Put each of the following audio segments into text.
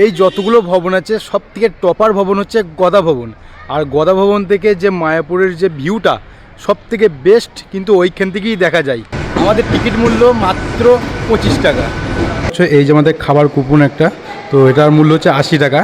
এই যতগুলো ভবন আছে সব থেকে টপার ভবন হচ্ছে গদা ভবন। আর গদা ভবন থেকে যে মায়াপুরের যে ভিউটা সব থেকে বেস্ট কিন্তু ওইখান থেকেই দেখা যায়। আমাদের টিকিট মূল্য মাত্র পঁচিশ টাকা। এই যে আমাদের খাবার কুপন একটা, তো এটার মূল্য হচ্ছে আশি টাকা।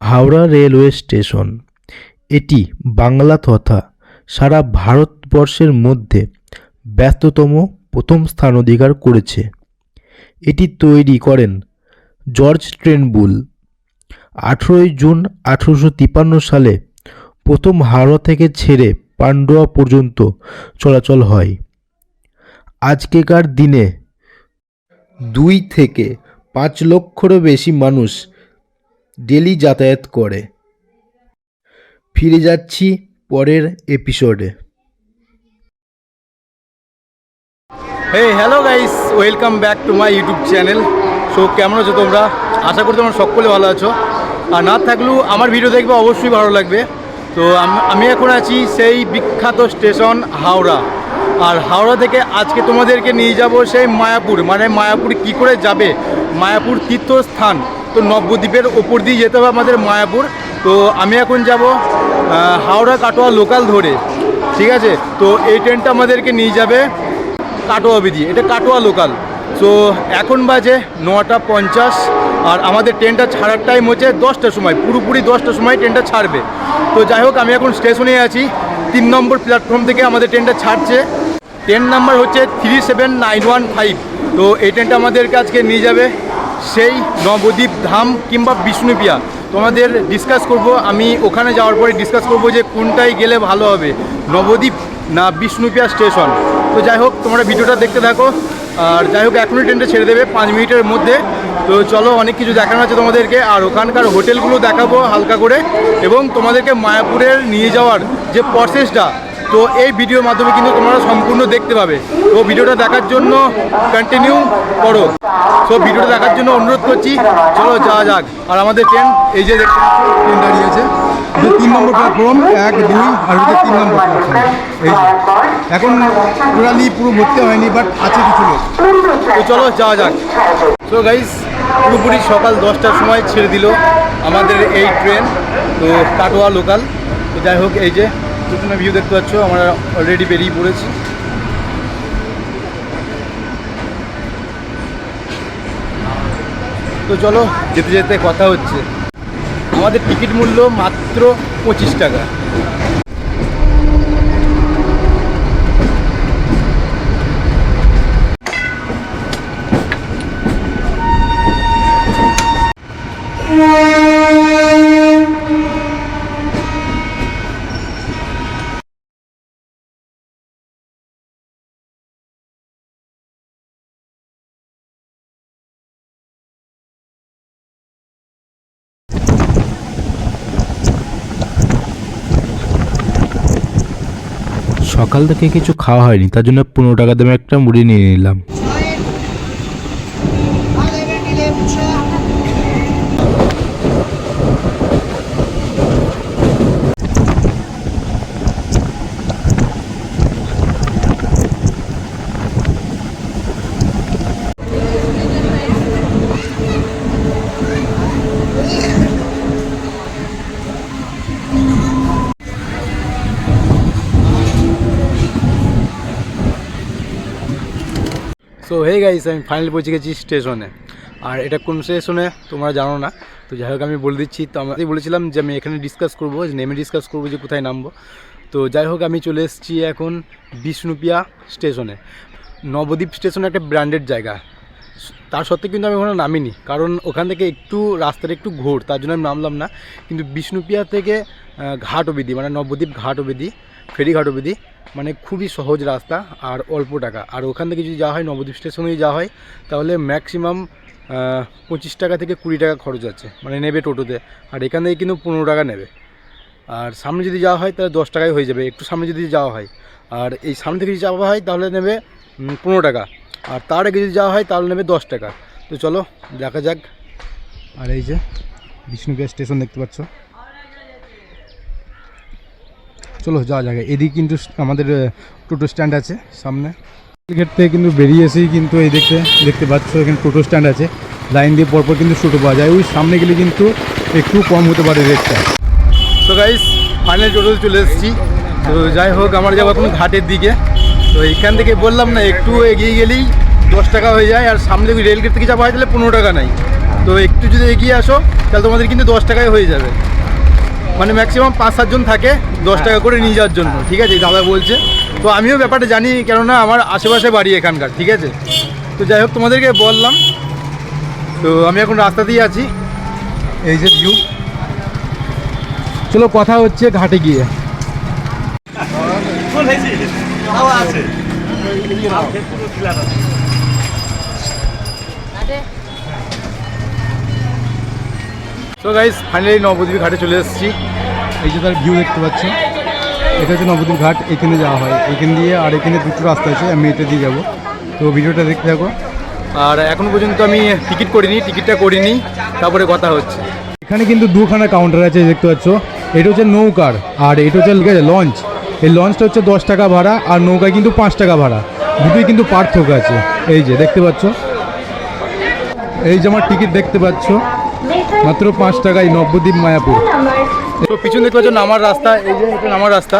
Howrah railway station. এটি বাংলা তথা সারা ভারতবর্ষের মধ্যে ব্যস্ততম প্রথম স্থান অধিকার করেছে। এটি তৈরি করেন জর্জ ট্রেনবুল। আঠেরোই জুন আঠেরোশো তিপ্পান্ন সালে প্রথম হাওড়া থেকে ছেড়ে পান্ডুয়া পর্যন্ত চলাচল হয়। আজকেকার দিনে দুই থেকে পাঁচ লক্ষেরও বেশি মানুষ ডেলি যাতায়াত করে। ফিরে যাচ্ছি পরের এপিসোডে। Hey hello guys welcome back to my YouTube channel so কেমন আছো তোমরা? আশা করি তোমরা সকলে ভালো আছো। আর না থাকলেও আমার ভিডিও দেখবে অবশ্যই ভালো লাগবে। তো আমি এখন আছি সেই বিখ্যাত স্টেশন হাওড়া। আর হাওড়া থেকে আজকে তোমাদেরকে নিয়ে যাব সেই মায়াপুর। মানে মায়াপুর কি করে যাবে? মায়াপুর তীর্থস্থান। তো নবদ্বীপের ওপর দিয়ে যেতে হবে আমাদের মায়াপুর। তো আমি এখন যাব হাওড়া কাটোয়া লোকাল ধরে, ঠিক আছে? তো এই ট্রেনটা আমাদেরকে নিয়ে যাবে কাটোয়া বিধি, এটা কাটোয়া লোকাল সো এখন বাজে নটা পঞ্চাশ, আর আমাদের ট্রেনটা ছাড়ার টাইম হচ্ছে দশটার সময়, পুরোপুরি দশটার সময় ট্রেনটা ছাড়বে। তো যাই হোক, আমি এখন স্টেশনে আছি, তিন নম্বর প্ল্যাটফর্ম থেকে আমাদের ট্রেনটা ছাড়ছে। ট্রেন নাম্বার হচ্ছে three seven nine one five তো এই ট্রেনটা আমাদেরকে আজকে নিয়ে যাবে। সেই নবদ্বীপ ধাম কিংবা বিষ্ণুপিয়া। তোমাদের ডিসকাস করব, আমি ওখানে যাওয়ার পরে ডিসকাস করব যে কোনটায় গেলে ভালো হবে, নবদ্বীপ না বিষ্ণুপিয়া স্টেশন। তো যাই হোক, তোমরা ভিডিওটা দেখতে থাকো। আর যাই হোক, এখনই ট্রেনটা ছেড়ে দেবে পাঁচ মিনিটের মধ্যে। তো চলো, অনেক কিছু দেখানো আছে তোমাদেরকে। আর ওখানকার হোটেলগুলো দেখাবো হালকা করে। এবং তোমাদেরকে মায়াপুরের নিয়ে যাওয়ার যে প্রসেসটা তো এই ভিডিওর মাধ্যমে কিন্তু তোমরা সম্পূর্ণ দেখতে পাবে। তো ভিডিওটা দেখার জন্য কন্টিনিউ করো। তো ভিডিওটা দেখার জন্য অনুরোধ করছি, চলো যাওয়া যাক। আর আমাদের ট্রেন এই যে ট্রেন দাঁড়িয়ে আছে। যে তিন নম্বর প্ল্যাটফর্ম এক, দুই, আর হচ্ছে তিন নম্বর প্ল্যাটফর্ম এই এখন টোটালি পুরো ভর্তি হয়নি বাট আছে কিছু লোক। তো চলো যাওয়া যাক। তো গাইস পুরোপুরি সকাল দশটার সময় ছেড়ে দিল আমাদের এই ট্রেন তো কাটোয়া লোকাল তো যাই হোক, এই যে পিছনে ভিউ দেখতে পাচ্ছ, আমরা অলরেডি বেরিয়ে পড়েছি। তো চলো, যেতে যেতে কথা হচ্ছে। আমাদের টিকিট মূল্য মাত্র পঁচিশ টাকা। সকাল থেকে কিছু খাওয়া হয়নি তার জন্য পনেরো টাকা দামে একটা মুড়ি নিয়ে নিলাম। সো হে গাইস আমি ফাইনালি পৌঁছে গেছি স্টেশনে আর এটা কোন স্টেশনে তোমরা জানো না। তো যাই হোক, আমি বলে দিচ্ছি। তো আমি বলেছিলাম যে আমি এখানে ডিসকাস করব নেমে ডিসকাস করব যে কোথায় নামবো। তো যাই হোক, আমি চলে এসেছি এখন বিষ্ণুপিয়া স্টেশনে নবদ্বীপ স্টেশন একটা ব্র্যান্ডেড জায়গা। তার সত্ত্বেও কিন্তু আমি ওখানে নামিনি। কারণ ওখান থেকে একটু রাস্তাটা একটু ঘোর, তার জন্য আমি নামলাম না। কিন্তু বিষ্ণুপিয়া থেকে ঘাট অবধি মানে নবদ্বীপ ঘাট অবধি ফেরিঘাট অবধি মানে খুবই সহজ রাস্তা আর অল্প টাকা। আর ওখান থেকে যদি যাওয়া হয়, নবদ্বীপ স্টেশনে যাওয়া হয়, তাহলে ম্যাক্সিমাম পঁচিশ টাকা থেকে কুড়ি টাকা খরচ আছে মানে নেবে টোটোতে। আর এখান থেকে কিন্তু পনেরো টাকা নেবে। আর সামনে যদি যাওয়া হয়, তাহলে দশ টাকায় হয়ে যাবে, একটু সামনে যদি যাওয়া হয়। আর এই সামনে থেকে যদি যাওয়া হয়, তাহলে নেবে পনেরো টাকা। আর তার আগে যদি যাওয়া হয়, তাহলে নেবে দশ টাকা। তো চলো, দেখা যাক। আর এই যে বিষ্ণুপ্রিয়া স্টেশন দেখতে পাচ্ছ। চলো যাওয়া যাক। এদিকে কিন্তু আমাদের টোটো স্ট্যান্ড আছে সামনে। গেট থেকে কিন্তু বেরিয়ে এসেই কিন্তু এই দেখতে দেখতে পাচ্ছ এখানে টোটো স্ট্যান্ড আছে। লাইন দিয়ে পরপর কিন্তু টোটো পাওয়া যায়। ওই সামনে গেলে কিন্তু একটু কম হতে পারে রেটটা। তো গাইস ফাইনাল টোটোতে চলে এসেছি। তো যাই হোক আমার যাব এখন ঘাটের দিকে। তো এখান থেকে বললাম না একটু এগিয়ে গেলেই দশ টাকা হয়ে যায়। আর সামনে রেল গেট থেকে যাব হয় তাহলে পনেরো টাকা নাই। তো একটু যদি এগিয়ে আসো তাহলে তোমাদের কিন্তু দশ টাকায় হয়ে যাবে। মানে ম্যাক্সিমাম পাঁচ সাতজন থাকে দশ টাকা করে নিয়ে যাওয়ার জন্য ঠিক আছে দাদা বলছে তো আমিও ব্যাপারটা জানি কেননা আমার আশেপাশে বাড়ি এখানকার ঠিক আছে তো যাই হোক তোমাদেরকে বললাম তো আমি এখন রাস্তাতেই আছি এই যে ভিউ চলো কথা হচ্ছে ঘাটে গিয়ে তো গাইস ফাইনালি নবদ্বীপ ঘাটে চলে এসেছি। এই যে তার ভিউ দেখতে পাচ্ছ এটা হচ্ছে নবদ্বীপ ঘাট, এখানে যাওয়া হয়। এখান দিয়ে আর এখানে দুটো রাস্তা আছে, আমি এটা দিয়ে যাব। তো ভিডিওটা দেখতে থাকো। আর এখন পর্যন্ত আমি টিকিট করিনি, টিকিটটা করিনি, তারপরে কথা হচ্ছে। এখানে কিন্তু দুখানা কাউন্টার আছে দেখতে পাচ্ছ। এটা হচ্ছে নৌকার, আর এটা হচ্ছে লঞ্চ এই লঞ্চটা হচ্ছে দশ টাকা ভাড়া, আর নৌকায় কিন্তু পাঁচ টাকা ভাড়া। দুটোই কিন্তু পার্থক্য আছে। এই যে, দেখতে পাচ্ছ। এই যে আমার টিকিট দেখতে পাচ্ছ। মাত্র পাঁচ টাকায় নবদ্বীপ মায়াপুর। তো পিছন দেখতে পাচ্ছ নামার রাস্তা এই যে এটা নামার রাস্তা।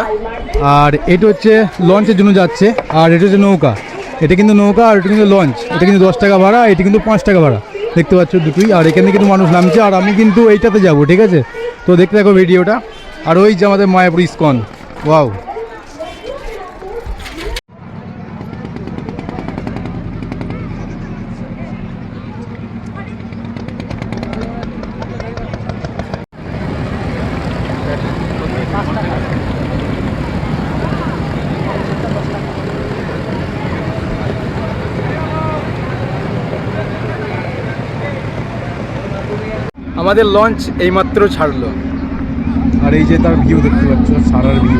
আর এটা হচ্ছে লঞ্চের জন্য যাচ্ছে আর এটা হচ্ছে নৌকা। এটা কিন্তু নৌকা আর এটা কিন্তু লঞ্চ এটা কিন্তু দশ টাকা ভাড়া এটা কিন্তু পাঁচ টাকা ভাড়া। দেখতে পাচ্ছ দুটোই আর এখানে কিন্তু মানুষ নামছে আর আমি কিন্তু এইটাতে যাব ঠিক আছে? তো দেখতে থাকো ভিডিওটা। আর ওই যে আমাদের মায়াপুর ইস্কন। ওয়াও। আমাদের লঞ্চ এইমাত্র ছাড়লো। আর এই যে তার ভিউ দেখতে পাচ্ছ, সারার ভিউ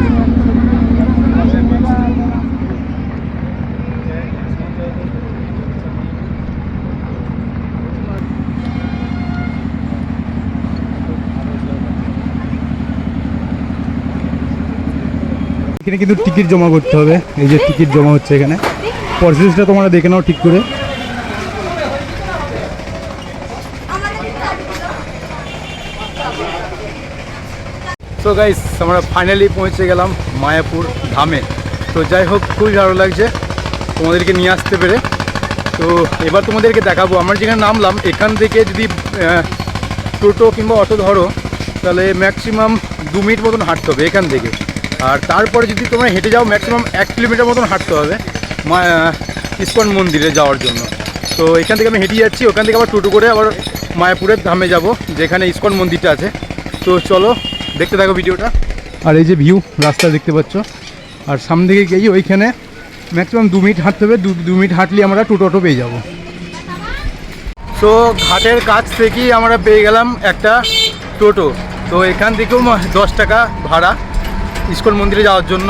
এখানে কিন্তু টিকিট জমা করতে হবে। এই যে টিকিট জমা হচ্ছে এখানে। প্রসেসটা তোমরা দেখে নাও ঠিক করে। তো গাইস আমরা ফাইনালি পৌঁছে গেলাম মায়াপুর ধামে। তো যাই হোক, খুবই ভালো লাগছে তোমাদেরকে নিয়ে আসতে পেরে। তো এবার তোমাদেরকে দেখাবো, আমরা যেখানে নামলাম, এখান থেকে যদি টোটো কিংবা অটো ধরো, তাহলে ম্যাক্সিমাম দু মিনিট মতন হাঁটতে হবে এখান থেকে। আর তারপরে যদি তোমরা হেঁটে যাও ম্যাক্সিমাম এক কিলোমিটার মতন হাঁটতে হবে ইস্কন মন্দিরে যাওয়ার জন্য। তো এখান থেকে আমি হেঁটে যাচ্ছি, ওখান থেকে আবার টোটো করে আবার মায়াপুরের ধামে যাব, যেখানে ইস্কন মন্দিরটা আছে। তো চলো দেখতে থাকো ভিডিওটা। আর এই যে ভিউ রাস্তা দেখতে পাচ্ছ। আর সামনে থেকে গিয়ে ওইখানে ম্যাক্সিমাম দু মিনিট হাঁটতে হবে। দু মিনিট হাঁটলে আমরা টোটো অটো পেয়ে যাব। তো ঘাটের কাছ থেকেই আমরা পেয়ে গেলাম একটা টোটো। তো এখান থেকেও দশ টাকা ভাড়া ইস্কন মন্দিরে যাওয়ার জন্য।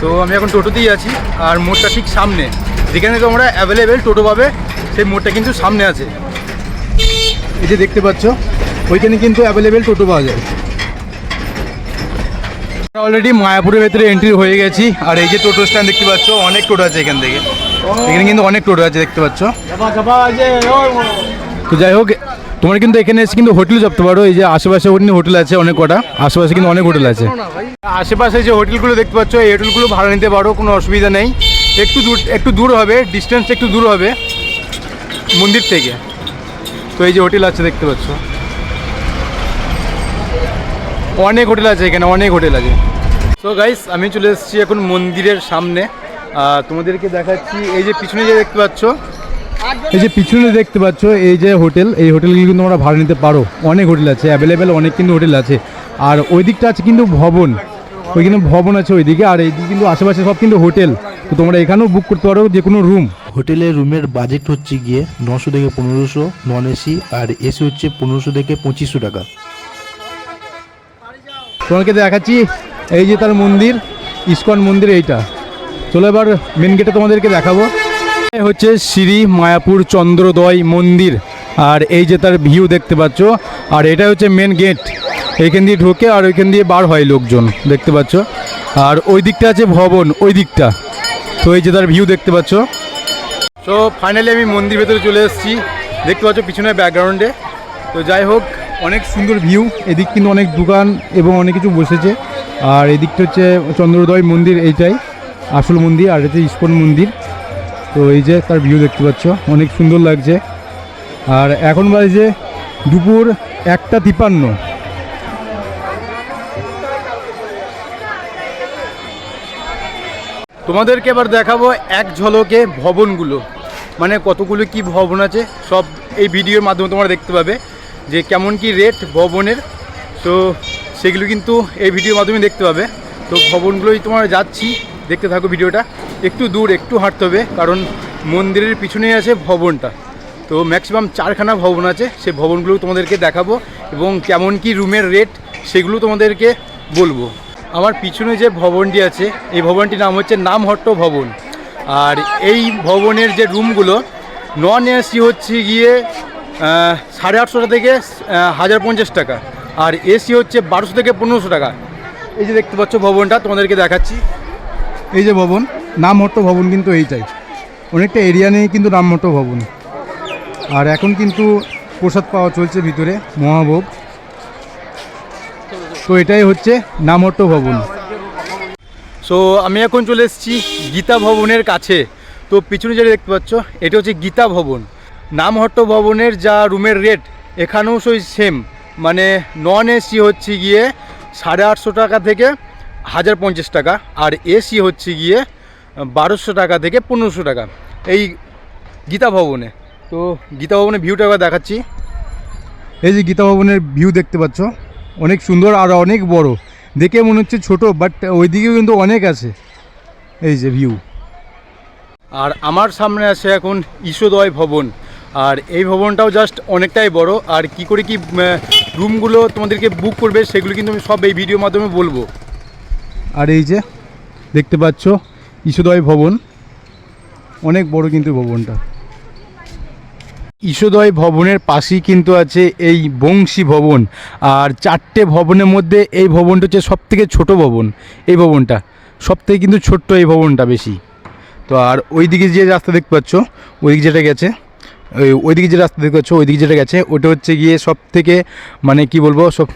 তো আমি এখন টোটোতেই আছি আর মোড়টা ঠিক সামনে। যেখানে তোমরা অ্যাভেলেবেল টোটো পাবে সেই মোড়টা কিন্তু সামনে আছে। এই যে দেখতে পাচ্ছ ওইখানে কিন্তু অ্যাভেলেবেল টোটো পাওয়া যায়। অলরেডি মায়াপুরের ভেতরে এন্ট্রি হয়ে গেছি। আর এই যে টোটো স্ট্যান্ড দেখতে পাচ্ছ, অনেক টোটো আছে এখান থেকে। এখানে কিন্তু অনেক টোটো আছে দেখতে পাচ্ছ। তো যাই হোক, তোমরা কিন্তু এখানে এসে কিন্তু হোটেল চাপতে পারো। এই যে আশেপাশে হোটেল আছে অনেক কটা। আশেপাশে কিন্তু অনেক হোটেল আছে। আশেপাশে যে হোটেলগুলো দেখতে পাচ্ছ, এই হোটেলগুলো ভাড়া নিতে পারো, কোনো অসুবিধা নেই। একটু দূর একটু দূর হবে ডিস্টেন্স একটু দূর হবে, মন্দির থেকে। তো এই যে হোটেল আছে দেখতে পাচ্ছ। অনেক হোটেল আছে এখানে, অনেক হোটেল আছে। সো গাইস আমি চলে এসেছি এখন মন্দিরের সামনে। তোমাদেরকে দেখাচ্ছি, এই যে পিছনে যে দেখতে পাচ্ছ, এই যে পিছনে দেখতে পাচ্ছ, এই যে হোটেল, এই হোটেলগুলো কিন্তু তোমরা ভাড়া নিতে পারো। অনেক হোটেল আছে অ্যাভেলেবেল অনেক কিন্তু হোটেল আছে। আর ওই দিকটা আছে কিন্তু ভবন, ওই কিন্তু ভবন আছে ওইদিকে, আর এই এইদিকে কিন্তু আশেপাশে সব কিন্তু হোটেল। তো তোমরা এখানেও বুক করতে পারো যে কোনো রুম হোটেলের রুমের বাজেট হচ্ছে গিয়ে নশো থেকে পনেরোশো নন এসি আর এসি হচ্ছে পনেরোশো থেকে পঁচিশশো টাকা। তোমাকে দেখাচ্ছি, এই যে তার মন্দির, ইস্কন মন্দির এইটা। চলো এবার মেন গেটে তোমাদেরকে দেখাবো। হচ্ছে শ্রী মায়াপুর চন্দ্রোদয় মন্দির, আর এই যে তার ভিউ দেখতে পাচ্ছ, আর এটা হচ্ছে মেন গেট এইখান দিয়ে ঢোকে আর ওইখান দিয়ে বার হয় লোকজন, দেখতে পাচ্ছ। আর ওই দিকটা আছে ভবন, ওই দিকটা। তো এই যে তার ভিউ দেখতে পাচ্ছ। তো ফাইনালি আমি মন্দির ভেতরে চলে এসেছি। দেখতে পাচ্ছ পিছনে ব্যাকগ্রাউন্ডে তো যাই হোক অনেক সুন্দর ভিউ এদিক কিন্তু অনেক দোকান এবং অনেক কিছু বসেছে। আর এদিকটা হচ্ছে চন্দ্রোদয় মন্দির এইটাই, আসল মন্দির, আর এটা ইস্কন মন্দির। তো এই যে তার ভিউ দেখতে পাচ্ছ, অনেক সুন্দর লাগছে। আর এখন বাজে দুপুর একটা তিপান্ন। তোমাদেরকে এবার দেখাবো এক ঝলকে ভবনগুলো। মানে কতগুলো কি ভবন আছে, সব এই ভিডিওর মাধ্যমে তোমরা দেখতে পাবে। যে কেমন কি রেট ভবনের, তো সেগুলো কিন্তু এই ভিডিওর মাধ্যমে দেখতে পাবে। তো ভবনগুলোই তোমরা যাচ্ছি, দেখতে থাকো ভিডিওটা একটু দূর, একটু হাঁটতে হবে, কারণ মন্দিরের পিছনেই আছে ভবনটা। তো ম্যাক্সিমাম চারখানা ভবন আছে, সেই ভবনগুলো তোমাদেরকে দেখাবো এবং কেমন কি রুমের রেট সেগুলো তোমাদেরকে বলব। আমার পিছনে যে ভবনটি আছে, এই ভবনটির নাম হচ্ছে নামহট্ট ভবন। আর এই ভবনের যে রুমগুলো নন এসি হচ্ছে গিয়ে সাড়ে আটশো থেকে হাজার পঞ্চাশ টাকা। আর এসি হচ্ছে বারোশো থেকে পনেরোশো টাকা। এই যে দেখতে পাচ্ছ ভবনটা তোমাদেরকে দেখাচ্ছি। এই যে ভবন নামহট্ট ভবন কিন্তু এইটাই। অনেকটা এরিয়া নেই কিন্তু নামহট্ট ভবন। আর এখন কিন্তু প্রসাদ পাওয়া চলছে ভিতরে মহাভোগ। তো এটাই হচ্ছে নামহট্ট ভবন। সো আমি এখন চলে এসেছি গীতা ভবনের কাছে। তো পিছনে যেটা দেখতে পাচ্ছ এটা হচ্ছে গীতা ভবন। নামহট্ট ভবনের যা রুমের রেট এখানেও সেই সেম মানে নন এসি হচ্ছে গিয়ে সাড়ে আটশো টাকা থেকে হাজার পঞ্চাশ টাকা, আর এসি হচ্ছে গিয়ে বারোশো টাকা থেকে পনেরোশো টাকা এই গীতা ভবনে। তো গীতা ভবনের ভিউটা একবার দেখাচ্ছি। এই যে গীতা ভবনের ভিউ দেখতে পাচ্ছ, অনেক সুন্দর আর অনেক বড়। দেখে মনে হচ্ছে ছোট বাট ওইদিকেও কিন্তু অনেক আছে। এই যে ভিউ আর আমার সামনে আছে এখন ঈশোদয় ভবন। আর এই ভবনটাও জাস্ট অনেকটাই বড়। আর কি করে কি রুমগুলো তোমাদেরকে বুক করবে সেগুলো কিন্তু আমি সব এই ভিডিওর মাধ্যমে বলব। আর এই যে, দেখতে পাচ্ছ ঈশোদয় ভবন। অনেক বড় কিন্তু ভবনটা। ঈশোদয় ভবনের পাশেই কিন্তু আছে এই বংশী ভবন। আর চারটে ভবনের মধ্যে এই ভবনটা হচ্ছে সব থেকে ছোটো ভবন, এই ভবনটা। সবথেকে কিন্তু ছোট্ট এই ভবনটা বেশি। তো আর ওইদিকে যে রাস্তা দেখতে পাচ্ছ, ওইদিকে যেটা গেছে ওইদিকে যে রাস্তা দেখতে পাচ্ছ, ওইদিকে যেটা গেছে, ওটা হচ্ছে গিয়ে সব থেকে মানে কি বলব, সব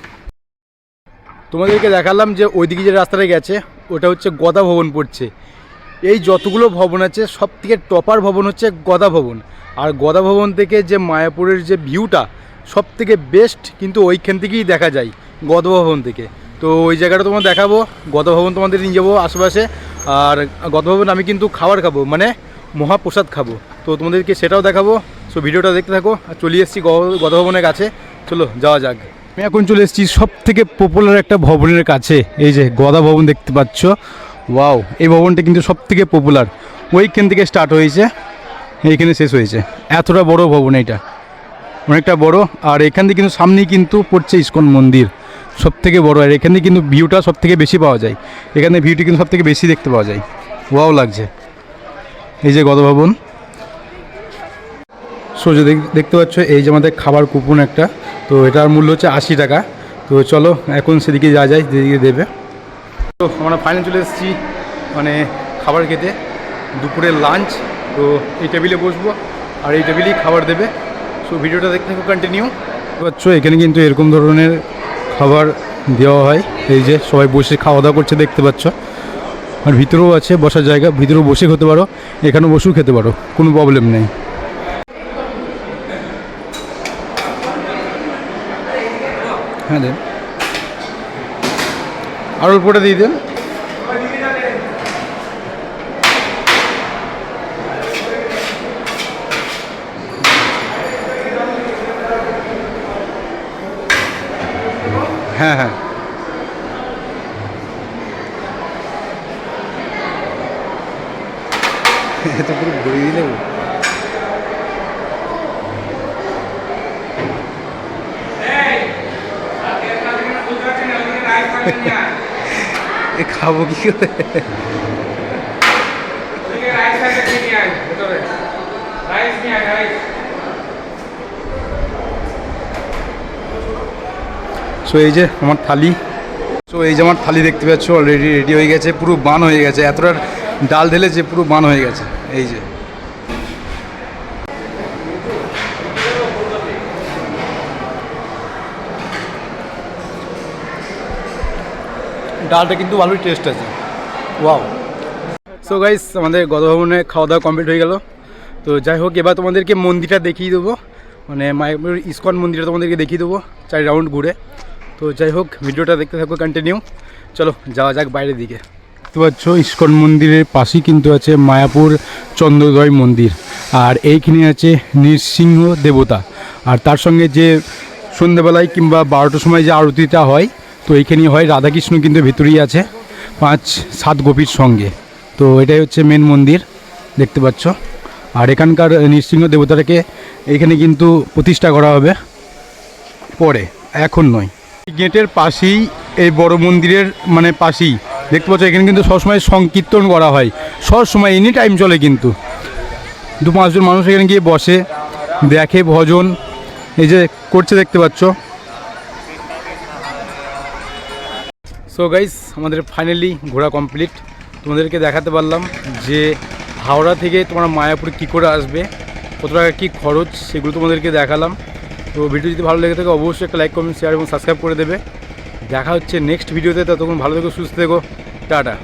তোমাদেরকে দেখালাম যে ওইদিকে যে রাস্তাটা গেছে, ওটা হচ্ছে গদা ভবন পড়ছে। এই যতগুলো ভবন আছে সব থেকে টপার ভবন হচ্ছে গদা ভবন। আর গদা ভবন থেকে যে মায়াপুরের যে ভিউটা সব থেকে বেস্ট কিন্তু ওইখান থেকেই দেখা যায়, গদা ভবন থেকে। তো ওই জায়গাটা তোমার দেখাবো, গদা ভবন তোমাদের নিয়ে যাব আশেপাশে। আর গদা ভবন আমি কিন্তু খাবার খাব মানে মহাপ্রসাদ খাব। তো তোমাদেরকে সেটাও দেখাবো। সো ভিডিওটা দেখতে থাকো। আর চলে এসেছি গ- গদা ভবনের কাছে। চলো, যাওয়া যাক। আমি এখন চলে এসেছি সব থেকে পপুলার একটা ভবনের কাছে। এই যে গদা ভবন দেখতে পাচ্ছ। ওয়াও এই ভবনটা কিন্তু সব থেকে পপুলার ওইখান থেকে স্টার্ট হয়েছে। এইখানে শেষ হয়েছে। এতটা বড় ভবন এটা। অনেকটা বড়। আর এখান থেকে কিন্তু সামনেই কিন্তু পড়ছে ইস্কন মন্দির। সব থেকে বড়। আর এখান কিন্তু ভিউটা সব থেকে বেশি পাওয়া যায়। এখানে ভিউটি কিন্তু সব থেকে বেশি দেখতে পাওয়া যায়। ওয়াও লাগছে। এই যে গদ ভবন। সোজা দেখ- দেখতে পাচ্ছ, এই যে আমাদের খাবার কুপন একটা, তো এটার মূল্য হচ্ছে আশি টাকা। তো চলো, এখন সেদিকে যা যায় যেদিকে দেবে। তো আমরা ফাইনাল চলে এসেছি মানে খাবার খেতে। দুপুরের লাঞ্চ তো এই টেবিলে বসবো, আর এই টেবিলেই খাবার দেবে। সো ভিডিওটা দেখতে থাকো কন্টিনিউ পাচ্ছ, এখানে কিন্তু এরকম ধরনের খাবার দেওয়া হয়। এই যে সবাই বসে খাওয়া দাওয়া করছে, দেখতে পাচ্ছ। আর ভিতরেও আছে, বসার জায়গা, ভিতরেও বসে খেতে পারো, এখানেও বসেও খেতে পারো, কোনো প্রবলেম নেই। হ্যাঁ দেন। আর অল্পটা দিয়ে দেন। হ্যাঁ হ্যাঁ। এত পুরো ঘুরিয়ে দিলে খাব কি করে? সো এই যে আমার থালি। সো এই যে আমার থালি দেখতে পাচ্ছ অলরেডি রেডি হয়ে গেছে, পুরো বান হয়ে গেছে। এতটা ডাল ঢেলেছে, পুরো বান হয়ে গেছে। এই যে। ডালটা কিন্তু ভালোই টেস্ট আছে। ওয়াও সো গাইস আমাদের গতভবনে খাওয়া দাওয়া কমপ্লিট হয়ে গেল। তো যাই হোক, এবার তোমাদেরকে মন্দিরটা দেখিয়ে দেবো। মানে মায়াপুর ইস্কন মন্দিরটা তোমাদেরকে দেখিয়ে দেবো, চার রাউন্ড ঘুরে। তো যাই হোক, ভিডিওটা দেখতে থাকব কন্টিনিউ চলো, যাওয়া যাক বাইরের দিকে। দেখতে পাচ্ছ, ইস্কন মন্দিরের পাশেই কিন্তু আছে মায়াপুর চন্দ্রোদয় মন্দির। আর এইখানে আছে নৃসিংহ দেবতা। আর তার সঙ্গে যে সন্ধ্যেবেলায় কিংবা বারোটার সময় যে আরতিটা হয়, তো এইখানেই হয় রাধাকৃষ্ণ কিন্তু ভেতরেই আছে, পাঁচ, সাত গোপীর সঙ্গে। তো এটাই হচ্ছে মেন মন্দির, দেখতে পাচ্ছ। আর এখানকার নৃসিংহ দেবতাটাকে এখানে কিন্তু প্রতিষ্ঠা করা হবে পরে, এখন নয়। গেটের পাশেই, এই বড় মন্দিরের মানে পাশেই দেখতে পাচ্ছ, এখানে কিন্তু সবসময় সংকীর্তন করা হয়। সব সময় এনি টাইম চলে কিন্তু। দু পাঁচজন মানুষ এখানে গিয়ে বসে, দেখে ভজন, এই যে করছে দেখতে পাচ্ছ। সো গাইস আমাদের ফাইনালি ঘোরা কমপ্লিট তোমাদেরকে দেখাতে পারলাম যে হাওড়া থেকে তোমরা মায়াপুর কী করে আসবে, কত টাকা কী খরচ, সেগুলো তোমাদেরকে দেখালাম। তো ভিডিও যদি ভালো লেগে থাকে, অবশ্যই একটা লাইক কমেন্ট শেয়ার এবং সাবস্ক্রাইব করে দেবে। দেখা হচ্ছে নেক্সট ভিডিওতে ততক্ষণ ভালো থেকো সুস্থ থেকো টাটা।